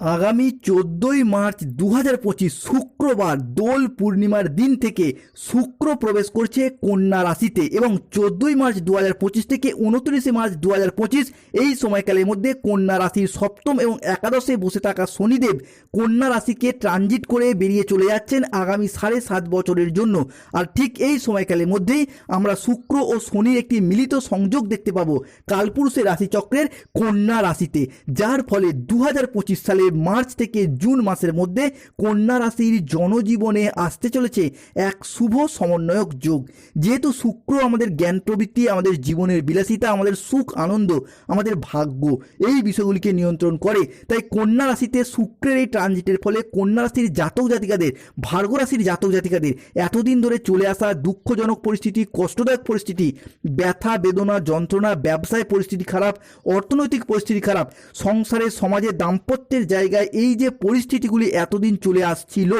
আগামী চোদ্দোই মার্চ দু হাজার পঁচিশ শুক্রবার দোল পূর্ণিমার দিন থেকে শুক্র প্রবেশ করছে কন্যা রাশিতে এবং চোদ্দোই মার্চ দু হাজার পঁচিশ থেকে উনত্রিশে মার্চ দু হাজার পঁচিশ এই সময়কালের মধ্যে কন্যা রাশির সপ্তম এবং একাদশে বসে থাকা শনিদেব কন্যা রাশিকে ট্রানজিট করে বেরিয়ে চলে যাচ্ছেন আগামী সাড়ে সাত বছরের জন্য। আর ঠিক এই সময়কালের মধ্যেই আমরা শুক্র ও শনির একটি মিলিত সংযোগ দেখতে পাবো কালপুরুষের রাশিচক্রের কন্যা রাশিতে, যার ফলে দু হাজার পঁচিশ সালে মার্চ থেকে জুন মাসের মধ্যে কন্যা রাশির জনজীবনে আসতে চলেছে এক শুভ সমন্বয়ক যোগ। যেহেতু শুক্র আমাদের জ্ঞান প্রবৃত্তি, আমাদের জীবনের বিলাসিতা, আমাদের সুখ, আনন্দ, আমাদের ভাগ্য, এই বিষয়গুলিকে নিয়ন্ত্রণ করে। তাই কন্যা রাশিতে শুক্রের এই ট্রানজিটের ফলে কন্যা রাশির জাতক জাতিকাদের, ভার্গ রাশির জাতক জাতিকাদের এতদিন ধরে চলে আসা দুঃখজনক পরিস্থিতি, কষ্টদায়ক পরিস্থিতি, ব্যথা, বেদনা, যন্ত্রণা, ব্যবসায় পরিস্থিতি খারাপ, অর্থনৈতিক পরিস্থিতি খারাপ, সংসারে, সমাজে দাম্পত্যের জায়গায় এই যে পরিস্থিতিগুলি এতদিন চলে আসছিল,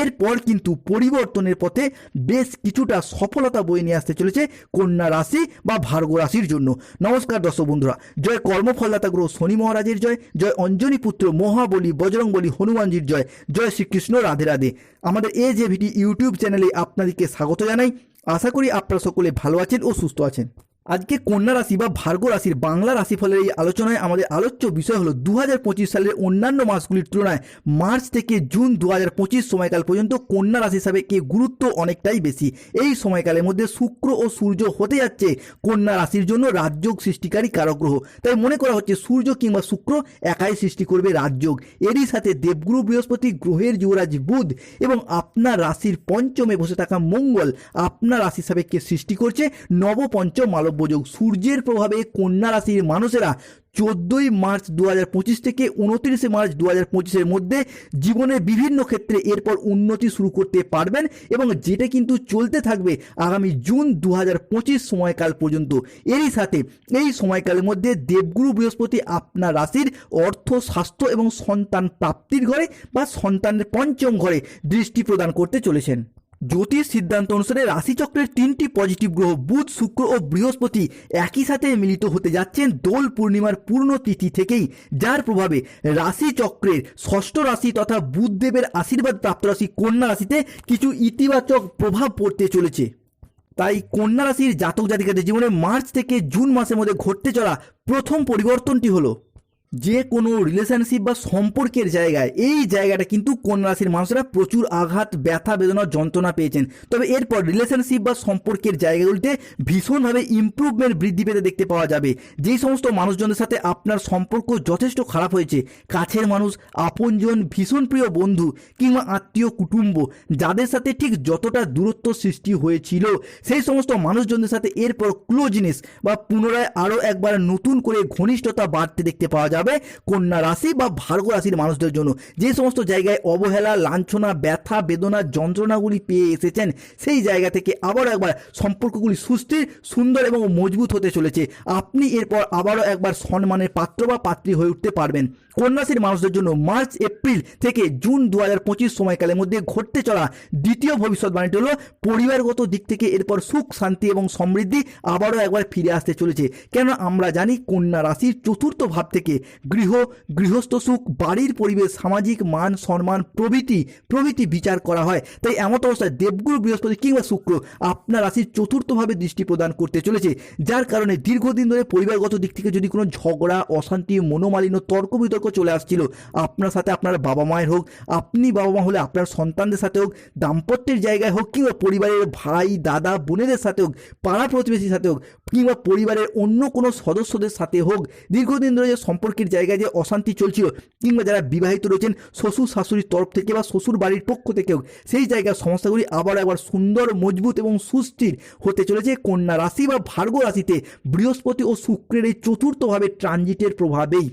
এরপর কিন্তু পরিবর্তনের পথে বেশ কিছুটা সফলতা বয়ে নিয়ে আসতে চলেছে কন্যা রাশি বা ভার্গ রাশির জন্য। নমস্কার দর্শক বন্ধুরা, জয় কর্মফলদাতা গ্রহ শনি মহারাজের জয় জয় অঞ্জনী পুত্র মহাবলী বজরংবলী হনুমানজির জয় জয় শ্রীকৃষ্ণ রাধে রাধে। আমাদের এ ভিডি ইউটিউব চ্যানেলে আপনাদেরকে স্বাগত জানাই। আশা করি আপনারা সকলে ভালো আছেন ও সুস্থ আছেন। আজকে কন্যা রাশি বা ভার্গ রাশির বাংলা রাশিফলের এই আলোচনায় আমাদের আলোচ্য বিষয় হলো দু হাজার পঁচিশ সালের অন্যান্য মাসগুলির তুলনায় মার্চ থেকে জুন দু হাজার পঁচিশ সময়কাল পর্যন্ত কন্যা রাশি হিসাবে কে গুরুত্ব অনেকটাই বেশি। এই সময়কালের মধ্যে শুক্র ও সূর্য হতে যাচ্ছে কন্যা রাশির জন্য রাজযোগ সৃষ্টিকারী কারক গ্রহ তাই মনে করা হচ্ছে সূর্য কিংবা শুক্র একাই সৃষ্টি করবে রাজযোগ। এরই সাথে দেবগুরু বৃহস্পতি গ্রহের যুবরাজ বুধ এবং আপনার রাশির পঞ্চমে বসে থাকা মঙ্গল আপনার রাশি হিসাবে কে সৃষ্টি করছে? নবপঞ্চম মালব্যযোগ সূর্যের প্রভাবে কন্যা রাশির মানুষেরা চোদ্দোই মার্চ দু থেকে উনত্রিশে মার্চ দু হাজার মধ্যে জীবনের বিভিন্ন ক্ষেত্রে এরপর উন্নতি শুরু করতে পারবেন এবং যেটা কিন্তু চলতে থাকবে আগামী জুন দু হাজার পঁচিশ সময়কাল পর্যন্ত। এরই সাথে এই সময়কালের মধ্যে দেবগুরু বৃহস্পতি আপনার রাশির অর্থ, স্বাস্থ্য এবং সন্তান প্রাপ্তির ঘরে বা সন্তানের পঞ্চম ঘরে দৃষ্টি প্রদান করতে চলেছেন। জ্যোতিষ সিদ্ধান্ত অনুসারে রাশিচক্রের তিনটি পজিটিভ গ্রহ, বুধ, শুক্র ও বৃহস্পতি, একই সাথে মিলিত হতে যাচ্ছেন দোল পূর্ণিমার পূর্ণ তিথি থেকেই, যার প্রভাবে রাশিচক্রের ষষ্ঠ রাশি তথা বুধদেবের আশীর্বাদ প্রাপ্ত রাশি কন্যা রাশিতে কিছু ইতিবাচক প্রভাব পড়তে চলেছে। তাই কন্যা রাশির জাতক জাতিকাদের জীবনে মার্চ থেকে জুন মাসের মধ্যে ঘটতে চলা প্রথম পরিবর্তনটি হলো। যে কোনো রিলেশনশিপ বা সম্পর্কের জায়গায়, এই জায়গাটা কিন্তু কন্যা রাশির মানুষরা প্রচুর আঘাত, ব্যথা, বেদনা, যন্ত্রণা পেয়েছেন। তবে এরপর রিলেশনশিপ বা সম্পর্কের জায়গা জায়গাগুলিতে ভীষণভাবে ইম্প্রুভমেন্ট বৃদ্ধি পেতে দেখতে পাওয়া যাবে। যেই সমস্ত মানুষজনের সাথে আপনার সম্পর্ক যথেষ্ট খারাপ হয়েছে, কাছের মানুষ, আপনজন, ভীষণ প্রিয় বন্ধু কিংবা আত্মীয় কুটুম্ব, যাদের সাথে ঠিক যতটা দূরত্ব সৃষ্টি হয়েছিল, সেই সমস্ত মানুষজনদের সাথে এরপর ক্লোজনেস বা পুনরায় আরও একবার নতুন করে ঘনিষ্ঠতা বাড়তে দেখতে পাওয়া যাবে। কন্যা রাশি বা ভার্গ রাশির মানুষদের জন্য। যে সমস্ত জায়গায় অবহেলা, লাঞ্ছনা, ব্যথা, বেদনা, যন্ত্রণাগুলি পেয়ে এসেছেন, সেই জায়গা থেকে আবারও একবার সম্পর্কগুলি সুস্থির, সুন্দর এবং মজবুত হতে চলেছে। আপনি এরপর আবারও একবার সম্মানের পাত্র বা পাত্রী হয়ে উঠতে পারবেন। কন্যাশ্রীর মানুষদের জন্য মার্চ, এপ্রিল থেকে জুন দু হাজার পঁচিশ সময়কালের মধ্যে ঘটতে চলা দ্বিতীয় ভবিষ্যৎবাণীটি হলো পরিবারগত দিক থেকে এরপর সুখ, শান্তি এবং সমৃদ্ধি আবারও একবার ফিরে আসতে চলেছে। কেন আমরা জানি কন্যা রাশির চতুর্থ ভাব থেকে গৃহ, গৃহস্থ সুখ, বাড়ির পরিবেশ, সামাজিক মান, সম্মান, প্রভৃতি প্রভৃতি বিচার করা হয়। তাই এমত অবস্থায় দেবগুরু বৃহস্পতি কিংবা শুক্র আপনার রাশির চতুর্থভাবে দৃষ্টি প্রদান করতে চলেছে, যার কারণে দীর্ঘদিন ধরে পরিবারগত দিক থেকে যদি কোনো ঝগড়া, অশান্তি, মনোমালিন্য, তর্ক বিতর্ক চলে আসছিল, আপনার সাথে আপনার বাবা মায়ের হোক, আপনি বাবা মা হলে আপনার সন্তানদের সাথে হোক, দাম্পত্যের জায়গায় হোক, কিংবা পরিবারের ভাই, দাদা, বোনেদের সাথে হোক, পাড়া প্রতিবেশীর সাথে হোক, কিংবা পরিবারের অন্য কোনো সদস্যদের সাথে হোক, দীর্ঘদিন ধরে যে সম্পর্কের জায়গায় যে অশান্তি চলছিল, কিংবা যারা বিবাহিত রয়েছেন শ্বশুর শাশুড়ির তরফ থেকে বা শ্বশুর বাড়ির পক্ষ থেকে হোক সেই জায়গার সমস্যাগুলি আবার আবার সুন্দর, মজবুত এবং সুস্থির হতে চলেছে। কন্যা রাশি বা ভার্গ রাশিতে বৃহস্পতি ও শুক্রের এই চতুর্থভাবে ট্রানজিটের প্রভাবেই।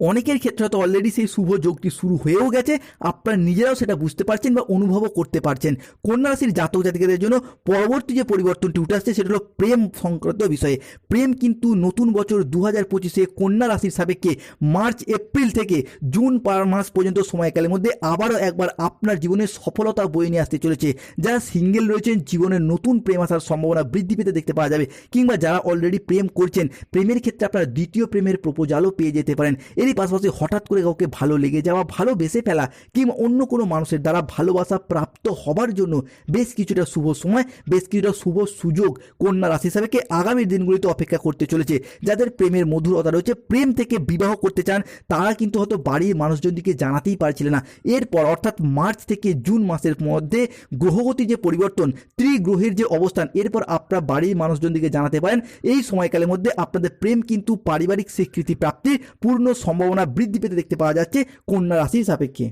অনেকের ক্ষেত্রে হয়তো অলরেডি সেই শুভ যোগটি শুরু হয়েও গেছে। আপনারা নিজেরাও সেটা বুঝতে পারছেন বা অনুভবও করতে পারছেন। কন্যা রাশির জাতক জাতিকাদের জন্য পরবর্তী যে পরিবর্তনটি উঠে আসছে, সেটা হলো প্রেম সংক্রান্ত বিষয়ে। প্রেম কিন্তু নতুন বছর দু হাজার পঁচিশে কন্যা রাশির সাপেক্ষে মার্চ, এপ্রিল থেকে জুন পার মাস পর্যন্ত সময়কালের মধ্যে আবারও একবার আপনার জীবনে সফলতা বয়ে নিয়ে আসতে চলেছে। যারা সিঙ্গেল রয়েছেন, জীবনে নতুন প্রেম আসার সম্ভাবনা বৃদ্ধি পেতে দেখতে পাওয়া যাবে। কিংবা যারা অলরেডি প্রেম করছেন, প্রেমের ক্ষেত্রে আপনারা দ্বিতীয় প্রেমের প্রপোজালও পেয়ে যেতে পারেন। এর এরই পাশাপাশি হঠাৎ করে কাউকে ভালো লেগে যাওয়া ভালোবেসে ফেলা কিংবা অন্য কোনো মানুষের দ্বারা ভালোবাসা প্রাপ্ত হবার জন্য বেশ কিছুটা শুভ সময়, বেশ কিছুটা শুভ সুযোগ কন্যা রাশি হিসাবেকে আগামী দিনগুলিতে অপেক্ষা করতে চলেছে। যাদের প্রেমের মধুরতা রয়েছে, প্রেম থেকে বিবাহ করতে চান, তারা কিন্তু হয়তো বাড়ির মানুষজনকে জানাতেই পারছিলেন না। এরপর অর্থাৎ মার্চ থেকে জুন মাসের মধ্যে গ্রহগতি যে পরিবর্তন, ত্রিগ্রহের যে অবস্থান, এরপর আপনার বাড়ির মানুষজনকে জানাতে পারেন। এই সময়কালের মধ্যে আপনাদের প্রেম কিন্তু পারিবারিক স্বীকৃতি প্রাপ্তির পূর্ণ সম্ভাবনা বৃদ্ধি পেতে দেখতে পাওয়া যাচ্ছে কন্যা রাশির সাপেক্ষে।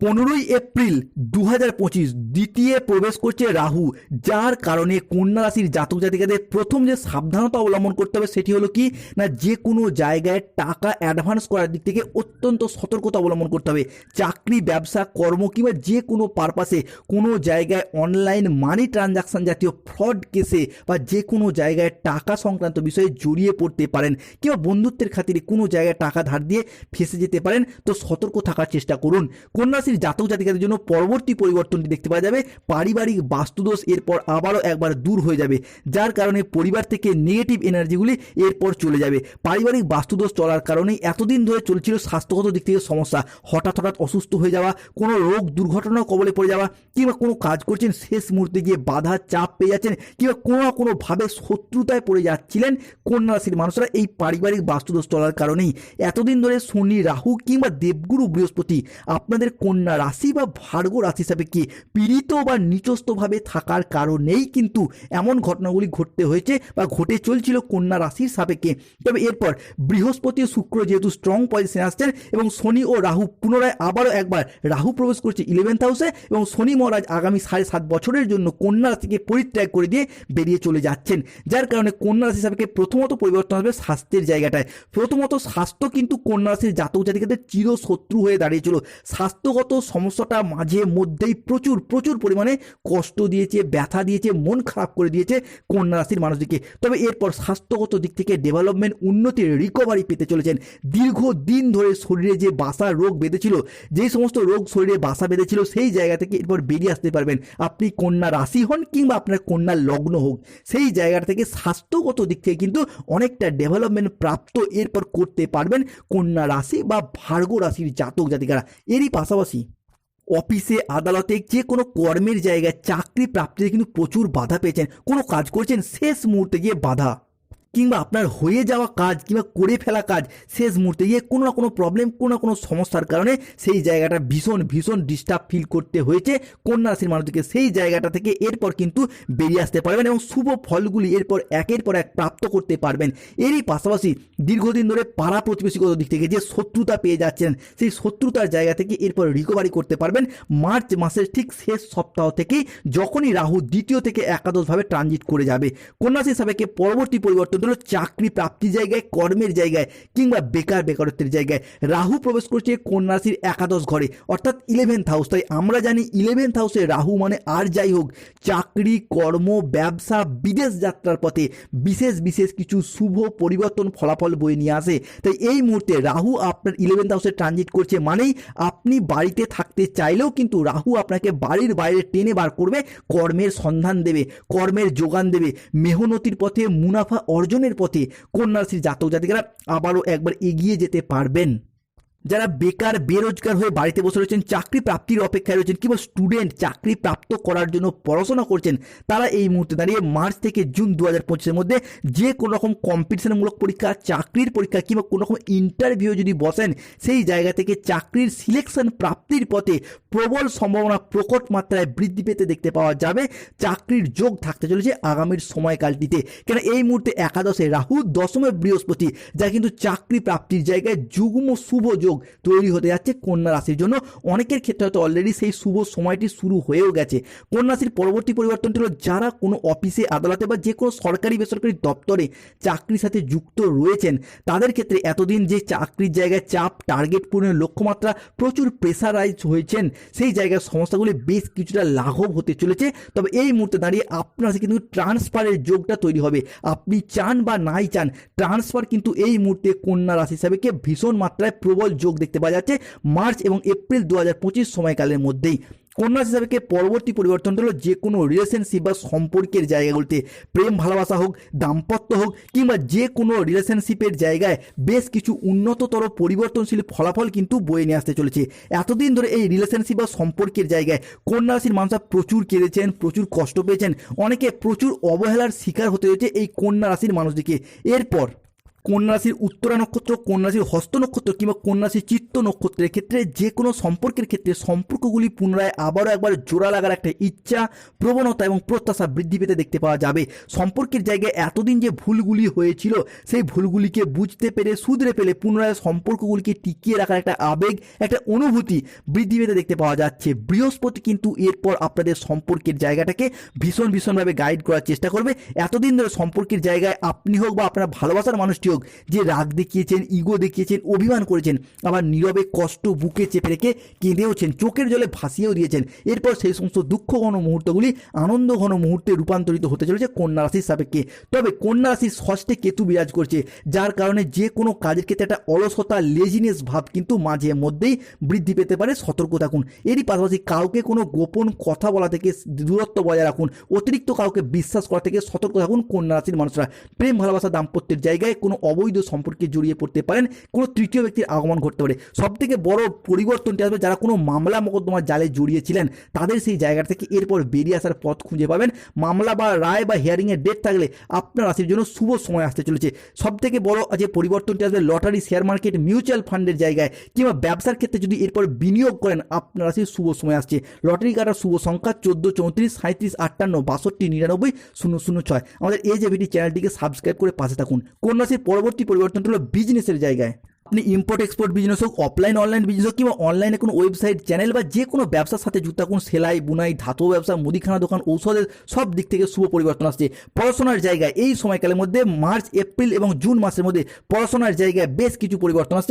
পনেরোই এপ্রিল দু হাজার পঁচিশ দ্বিতীয় প্রবেশ করছে রাহু, যার কারণে কন্যা রাশির জাতক জাতিকাদের প্রথম যে সাবধানতা অবলম্বন করতে হবে সেটি হলো কি? না, যে কোনো জায়গায় টাকা অ্যাডভান্স করার দিক থেকে অত্যন্ত সতর্কতা অবলম্বন করতে হবে। চাকরি, ব্যবসা, কর্ম কিংবা যে কোনো পারপাসে কোনো জায়গায় অনলাইন মানি ট্রানজাকশন জাতীয় ফ্রড কেসে বা যে কোনো জায়গায় টাকা সংক্রান্ত বিষয়ে জড়িয়ে পড়তে পারেন কিংবা বন্ধুত্বের খাতিরে কোনো জায়গায় টাকা ধার দিয়ে ফেসে যেতে পারেন, তো সতর্ক থাকার চেষ্টা করুন। কন্যা রাশির জাতক জাতিকাদের জন্য পরবর্তী পরিবর্তনটি দেখতে পাওয়া যাবে। পারিবারিক বাস্তুদোষ এরপর আবারও একবার দূর হয়ে যাবে, যার কারণে পরিবার থেকে নেগেটিভ এনার্জিগুলি এরপর চলে যাবে। পারিবারিক বাস্তুদোষ চলার কারণে এতদিন ধরে চলছিল স্বাস্থ্যগত দিক থেকে সমস্যা। হঠাৎ হঠাৎ অসুস্থ হয়ে যাওয়া, কোনো রোগ দুর্ঘটনার কবলে পড়ে যাওয়া, কিংবা কোনো কাজ করছেন, শেষ মুহূর্তে গিয়ে বাধা চাপ পেয়ে যাচ্ছেন, কিংবা কোনো না কোনোভাবে শত্রুতায় পড়ে যাচ্ছিলেন কন্যা রাশির মানুষরা এই পারিবারিক বাস্তুদোষ চলার কারণেই। এতদিন ধরে শনি, রাহু কিংবা দেবগুরু বৃহস্পতি, আপনাদের কন্যা রাশি বা ভার্গ রাশি হিসাবে কি পীড়িত বা নিচস্থভাবে থাকার কারণেই কিন্তু এমন ঘটনাগুলি ঘটতে হয়েছে বা ঘটে চলছিল কন্যা রাশির সাপেক্ষে? তবে এরপর বৃহস্পতি শুক্র যেহেতু স্ট্রং পজিশনে আসছেন এবং শনি ও রাহু পুনরায় আবারও একবার রাহু প্রবেশ করছে ইলেভেন্থ হাউসে এবং শনি মহারাজ আগামী সাড়ে সাত বছরের জন্য কন্যা রাশিকে পরিত্যাগ করে দিয়ে বেরিয়ে চলে যাচ্ছেন। যার কারণে কন্যা রাশি হিসাবে প্রথমত পরিবর্তন হবে স্বাস্থ্যের জায়গাটায়। প্রথমত স্বাস্থ্য কিন্তু কন্যা রাশির জাতক জাতিকাদের চির শত্রু হয়ে দাঁড়িয়েছিল। স্বাস্থ্যগত সমস্যাটা মাঝে মধ্যেই প্রচুর প্রচুর পরিমাণে কষ্ট দিয়েছে, ব্যথা দিয়েছে, মন খারাপ করে দিয়েছে কন্যা রাশির মানুষদেরকে তবে এরপর স্বাস্থ্যগত দিক থেকে ডেভেলপমেন্ট উন্নতির রিকভারি পেতে চলেছেন। দীর্ঘদিন ধরে শরীরে যে বাসা রোগ বেঁধেছিল যেই সমস্ত রোগ শরীরে বাসা বেঁধেছিল, সেই জায়গা থেকে এরপর বেরিয়ে আসতে পারবেন। আপনি কন্যা রাশি হন কিংবা আপনার কন্যা লগ্ন হোক, সেই জায়গাটা থেকে স্বাস্থ্যগত দিক থেকে কিন্তু অনেকটা ডেভেলপমেন্ট প্রাপ্ত এরপর করতে পারবেন কন্যা রাশি বা ভার্গ রাশির জাতক জাতিকারা। এরই পাশাপাশি অফিসে, আদালতে যে কোনো কর্মের জায়গায় চাকরি প্রাপ্তিতে কিন্তু প্রচুর বাধা পেয়েছেন। কোনো কাজ করছেন, শেষ মুহূর্তে গিয়ে বাধা। কিংবা আপনার হয়ে যাওয়া কাজ কিংবা করে ফেলা কাজ শেষ মুহূর্তে গিয়ে কোনো না কোনো প্রবলেম কোনো না কোনো সমস্যার কারণে সেই জায়গাটা ভীষণ ভীষণ ডিস্টার্ব ফিল করতে হয়েছে। কন্যা রাশির মানুষদেরকে সেই জায়গাটা থেকে এরপর কিন্তু বেরিয়ে আসতে পারবেন এবং শুভ ফলগুলি এরপর একের পর এক প্রাপ্ত করতে পারবেন। এরই পাশাপাশি দীর্ঘদিন ধরে পাড়া প্রতিবেশীগত দিক থেকে যে শত্রুতা পেয়ে যাচ্ছেন, সেই শত্রুতার জায়গা থেকে এরপর রিকভারি করতে পারবেন। মার্চ মাসের ঠিক শেষ সপ্তাহ থেকেই যখনই রাহু দ্বিতীয় থেকে একাদশভাবে ট্রানজিট করে যাবে কন্যা রাশি হিসাবে পরবর্তী পরিবর্তন হলো চাকরি প্রাপ্তি জায়গায়, কর্মের জায়গায় কিংবা বেকার বেকারত্বের জায়গায়, রাহু প্রবেশ করছে কন্যা রাশির একাদশ ঘরে, অর্থাৎ ইলেভেন্থ হাউস তাই আমরা জানি ইলেভেন্থ হাউসে রাহু মানে আর যাই হোক, চাকরি, কর্ম, ব্যবসা, বিদেশ যাত্রার পথে বিশেষ বিশেষ কিছু শুভ পরিবর্তন, ফলাফল বয়ে নিয়ে আসে। তাই এই মুহূর্তে রাহু আপনার ইলেভেন্থ হাউসে ট্রানজিট করছে মানেই আপনি বাড়িতে থাকতে চাইলেও কিন্তু রাহু আপনাকে বাড়ির বাইরে টেনে বার করবে, কর্মের সন্ধান দেবে, কর্মের যোগান দেবে, মেহনতির পথে মুনাফা অর্জনের পথে কন্যাশ্রী জাতক জাতিকারা আবারও একবার এগিয়ে যেতে পারবেন। যারা বেকার, বেরোজগার হয়ে বাড়িতে বসে রয়েছেন, চাকরি প্রাপ্তির অপেক্ষায় রয়েছেন কিংবা স্টুডেন্ট চাকরি প্রাপ্ত করার জন্য পড়াশোনা করছেন, তারা এই মুহূর্তে দাঁড়িয়ে মার্চ থেকে জুন দু হাজার পঁচিশের মধ্যে যে কোনো রকম কম্পিটিশনমূলক পরীক্ষা, চাকরির পরীক্ষা কিংবা কোনো রকম ইন্টারভিউ যদি বসেন, সেই জায়গা থেকে চাকরির সিলেকশন প্রাপ্তির পথে প্রবল সম্ভাবনা প্রকট মাত্রায় বৃদ্ধি পেতে দেখতে পাওয়া যাবে। চাকরির যোগ থাকতে চলেছে আগামীর সময়কালটিতে। কেন এই মুহূর্তে একাদশে রাহু, দশমে বৃহস্পতি যা কিন্তু চাকরি প্রাপ্তির জায়গায় যুগ্ম শুভ তৈরি হতে যাচ্ছে কন্যা রাশির জন্য। অনেকের ক্ষেত্রে হয়তো অলরেডি সেই শুভ সময়টি শুরু হয়েও গেছে। কন্যা রাশির পরবর্তী পরিবর্তনটি হলো, যারা কোনো অফিসে আদালতে বা যে কোনো সরকারি বেসরকারি দপ্তরে চাকরির সাথে যুক্ত রয়েছেন, তাদের ক্ষেত্রে এতদিন যে চাকরির জায়গায় চাপ টার্গেট পূরণের লক্ষ্যমাত্রা প্রচুর প্রেসারাইজ হয়েছেন, সেই জায়গায় সমস্যাগুলি বেশ কিছুটা লাঘব হতে চলেছে। তবে এই মুহূর্তে দাঁড়িয়ে আপনার কিন্তু ট্রান্সফারের যোগটা তৈরি হবে। আপনি চান বা নাই চান ট্রান্সফার কিন্তু এই মুহূর্তে কন্যা রাশি হিসাবে ভীষণ মাত্রায় প্রবল যোগ দেখতে পাওয়া যাচ্ছে মার্চ এবং এপ্রিল দু হাজার পঁচিশ সময়কালের মধ্যেই। কন্যা সাপেক্ষে পরবর্তী পরিবর্তনটা হলো যে কোনো রিলেশনশিপ বা সম্পর্কের জায়গাগুলোতে প্রেম, ভালোবাসা হোক, দাম্পত্য হোক কিংবা যে কোনো রিলেশনশিপের জায়গায় বেশ কিছু উন্নততর পরিবর্তনশীল ফলাফল কিন্তু বয়ে নিয়ে আসতে চলেছে। এতদিন ধরে এই রিলেশনশিপ বা সম্পর্কের জায়গায় কন্যা রাশির মানুষরা প্রচুর কেঁদেছেন প্রচুর কষ্ট পেয়েছেন, অনেকে প্রচুর অবহেলার শিকার হতে হয়েছে এই কন্যা রাশির মানুষদিকে এরপর কন্যা রাশির উত্তরা নক্ষত্র কন্যা রাশির হস্ত নক্ষত্র কিংবা কন্যা রাশির চিত্ত নক্ষত্রের ক্ষেত্রে যে কোনো সম্পর্কের ক্ষেত্রে সম্পর্কগুলি পুনরায় আবারও একবার জোড়া লাগার একটা ইচ্ছা, প্রবণতা এবং প্রত্যাশা বৃদ্ধি পেতে দেখতে পাওয়া যাবে। সম্পর্কের জায়গায় এতদিন যে ভুলগুলি হয়েছিল, সেই ভুলগুলিকে বুঝতে পেরে শুধরে পেলে পুনরায় সম্পর্কগুলিকে টিকিয়ে রাখার একটা আবেগ, একটা অনুভূতি বৃদ্ধি পেতে দেখতে পাওয়া যাচ্ছে। বৃহস্পতি কিন্তু এরপর আপনাদের সম্পর্কের জায়গাটাকে ভীষণ ভীষণভাবে গাইড করার চেষ্টা করবে। এতদিন ধরে সম্পর্কের জায়গায় আপনি হোক বা আপনার ভালোবাসার মানুষটি হোক যে রাগ দেখিয়েছেন ইগো দেখিয়েছেন, অভিমান করেছেন, আবার নীরবে কষ্ট বুকে চেপে রেখে কেঁদেওছেন, চোখের জলে ভাসিয়েও দিয়েছেন। এরপর সেই সমস্ত দুঃখ ঘন মুহূর্তগুলি আনন্দ ঘন মুহূর্তে রূপান্তরিত হতে চলেছে কন্যা রাশির সাপেক্ষে। তবে কন্যা রাশির ষষ্ঠে কেতু বিরাজ করছে, যার কারণে যে কোনো কাজের ক্ষেত্রে একটা অলসতা লেজিনেস ভাব কিন্তু মাঝে মধ্যেই বৃদ্ধি পেতে পারে। সতর্ক থাকুন। এরই পাশাপাশি কাউকে কোনো গোপন কথা বলা থেকে দূরত্ব বজায় রাখুন। অতিরিক্ত কাউকে বিশ্বাস করা থেকে সতর্ক থাকুন কন্যা রাশির মানুষরা। প্রেম, ভালোবাসা, দাম্পত্যের জায়গায় কোনো অবৈধ সম্পর্কে জড়িয়ে পড়তে পারেন, কোনো তৃতীয় ব্যক্তির আগমন ঘটতে পারে। সব থেকে বড় পরিবর্তনটি আসবে, যারা কোনো মামলা মোকদ্দমার জালে জড়িয়েছিলেন, তাদের সেই জায়গা থেকে এরপর বেরিয়ে আসার পথ খুঁজে পাবেন। মামলা বা রায় বা হিয়ারিংয়ের ডেট থাকলে আপনার রাশির জন্য শুভ সময় আসতে চলেছে। সব থেকে বড় যে পরিবর্তনটি আসবে লটারি শেয়ার মার্কেট মিউচুয়াল ফান্ডের জায়গায়, কিংবা ব্যবসার ক্ষেত্রে যদি এরপর বিনিয়োগ করেন, আপনার রাশির শুভ সময় আসছে। লটারি কাটার শুভ সংখ্যা চোদ্দ, চৌত্রিশ সাঁত্রিশ আটান্ন, বাষট্টি, নিরানব্বই, শূন্য শূন্য, ছয়। আমাদের এই যে ভিডিও চ্যানেলটিকে সাবস্ক্রাইব করে পাশে থাকুন। কোন রাশির পরবর্তী পরিবর্তনটা হলো বিজনেসের জায়গায়। আপনি ইম্পোর্ট এক্সপোর্ট বিজনেস হোক অফলাইন অনলাইন বিজনেস হোক, কিংবা অনলাইনে কোনো ওয়েবসাইট চ্যানেল বা যে কোনো ব্যবসার সাথে যুক্ত থাকুন, সেলাই, বুনাই, ধাতু ব্যবসা, মুদিখানা দোকান, ঔষধের সব দিক থেকে শুভ পরিবর্তন আসছে। পড়াশোনার জায়গায় এই সময়কালের মধ্যে মার্চ এপ্রিল এবং জুন মাসের মধ্যে পড়াশোনার জায়গায় বেশ কিছু পরিবর্তন আসছে।